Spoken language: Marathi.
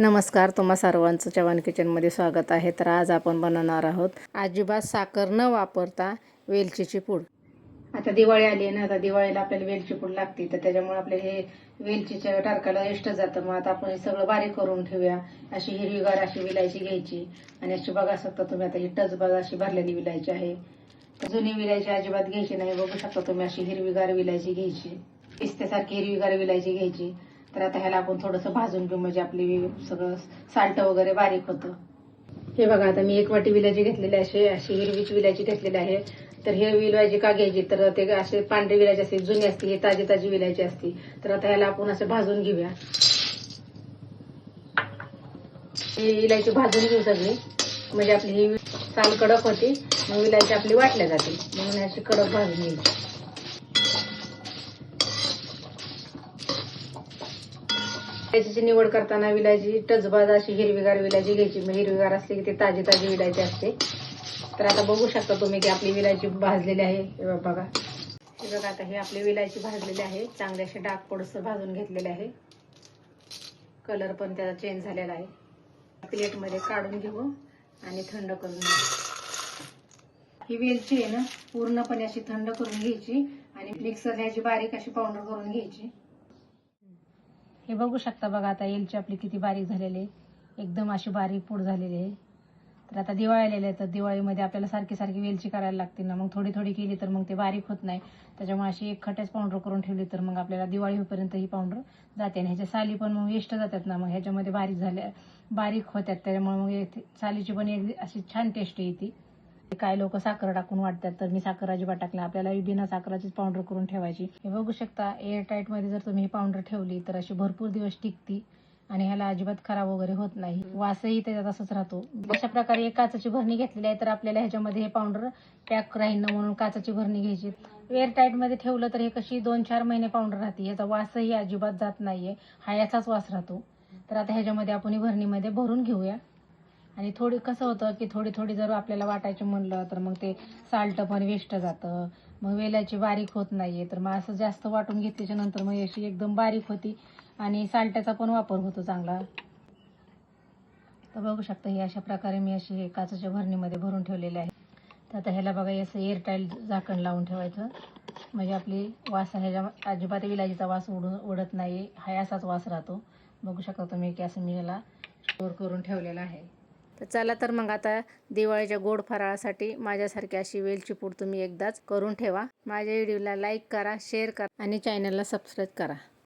नमस्कार तुम्हा सर्वांचं चव्हाण किचनमध्ये स्वागत आहे. तर आज आपण बनवणार आहोत अजिबात साखर न वापरता वेलचीची पूड. आता दिवाळी आली आहे ना आता दिवाळीला आपल्याला वेलची पूड लागते. तर त्याच्यामुळे आपल्याला हे वेलचीच्या टारकाला एष्ट जातं. मग आता आपण हे सगळं बारीक करून ठेवूया. अशी हिरवीगार अशी विलायची घ्यायची. आणि अशी बघा शकता तुम्ही आता ही टचबाज अशी भरलेली विलायची आहे. तर जुनी विलायची अजिबात घ्यायची नाही. बघू शकता तुम्ही अशी हिरवीगार विलायची घ्यायची. पिस्त्यासारखी हिरवीगार विलायची घ्यायची. तर आता ह्याला आपण थोडंसं भाजून घेऊ म्हणजे आपली सगळं साल्ट वगैरे बारीक होतं. हे बघा आता मी एक वाटी विलायची घेतलेली असे अशी हिरवीची विलायची घेतलेली आहे. तर हे विलायची का घ्यायची? तर ते असे पांढरी विलायची असते जुनी असते हे ताजी ताजी विलायची असते तर आता ह्याला आपण असं भाजून घेऊया. ही इलायची भाजून घेऊ सगळी. म्हणजे आपली ही साल कडक होती मग विलायची आपली वाटल्या जाते म्हणून अशी कडक भाजून घ्यायची. विलायचीची निवड करताना विलायची टचबाज अशी हिरवीगार विलायची घ्यायची. मग हिरवीगार असली की ती ताजी ताजी विलायची असते. तर आता बघू शकता तुम्ही की आपली विलायची भाजलेली आहे. बघा बघा. आता हे आपली विलायची भाजलेली आहे. चांगल्याशे असे डाग पडस भाजून घेतलेले आहे. कलर पण त्याचा चेंज झालेला आहे. प्लेटमध्ये काढून घेऊ आणि थंड करून घेऊ. ही वेलची आहे ना पूर्णपणे अशी थंड करून घ्यायची आणि मिक्सर ह्याची बारीक अशी पावडर करून घ्यायची. हे बघू शकता बघा आता एलची आपली किती बारीक झालेली आहे. एकदम अशी बारीक पूड झालेली आहे. तर आता दिवाळी आलेली आहे तर दिवाळीमध्ये आपल्याला सारखी सारखी वेलची करायला लागते ना. मग थोडी थोडी केली तर मग ते बारीक होत नाही. त्याच्यामुळे अशी एक खट्याच पावडर करून ठेवली तर मग आपल्याला दिवाळी होईपर्यंत ही पावडर जाते. आणि ह्याच्या साली पण मग वेस्ट जातात ना. मग ह्याच्यामध्ये बारीक झाल्या बारीक होत्यात. त्याच्यामुळे मग सालीची पण एक अशी छान टेस्ट येते. काय लोक साखर टाकून वाटतात तर मी साखर अजिबात टाकला आपल्याला बिना साखराचीच पावडर करून ठेवायची. हे बघू शकता एअर टाईटमध्ये जर तुम्ही ही पावडर ठेवली तर अशी भरपूर दिवस टिकती आणि ह्याला अजिबात खराब वगैरे होत नाही. वासही त्याच्यात असंच राहतो. अशा प्रकारे एक काचाची भरणी घेतलेली आहे तर आपल्याला ह्याच्यामध्ये हे पावडर पॅक राहील ना म्हणून काचाची भरणी घ्यायची. एअर टाईटमध्ये ठेवलं तर हे कशी दोन चार महिने पावडर राहते. याचा वासही अजिबात जात नाहीये. हा याचाच वास राहतो. तर आता ह्याच्यामध्ये आपण ही भरणीमध्ये भरून घेऊया. आणि थोडी कसं होतं की थोडी थोडी जर आपल्याला वाटायचं म्हणलं तर मग ते साल्ट पण वेस्ट जातं. मग वेलाची बारीक होत नाहीये तर मग असं जास्त वाटून घेतल्याच्या नंतर मग अशी एकदम बारीक होती. आणि साल्टाचा पण वापर होतो चांगला. तर बघू शकता ही अशा प्रकारे मी अशी काचाच्या भरणीमध्ये भरून ठेवलेले आहे. तर आता ह्याला बघा असं एअरटाईल झाकण लावून ठेवायचं. म्हणजे आपली वास ह्याच्या अजिबात विलाजीचा वास उडून उडत नाही हा असाच वास राहतो. बघू शकता तुम्ही की असं मी ह्याला स्टोअर करून ठेवलेला आहे. तर चला तर मग आता दिवाळीच्या गोड फराळासाठी माझ्यासारखी अशी वेलची पूड तुम्ही एकदाच करून ठेवा. माझ्या व्हिडिओला लाईक करा शेअर करा आणि चॅनलला सबस्क्राईब करा.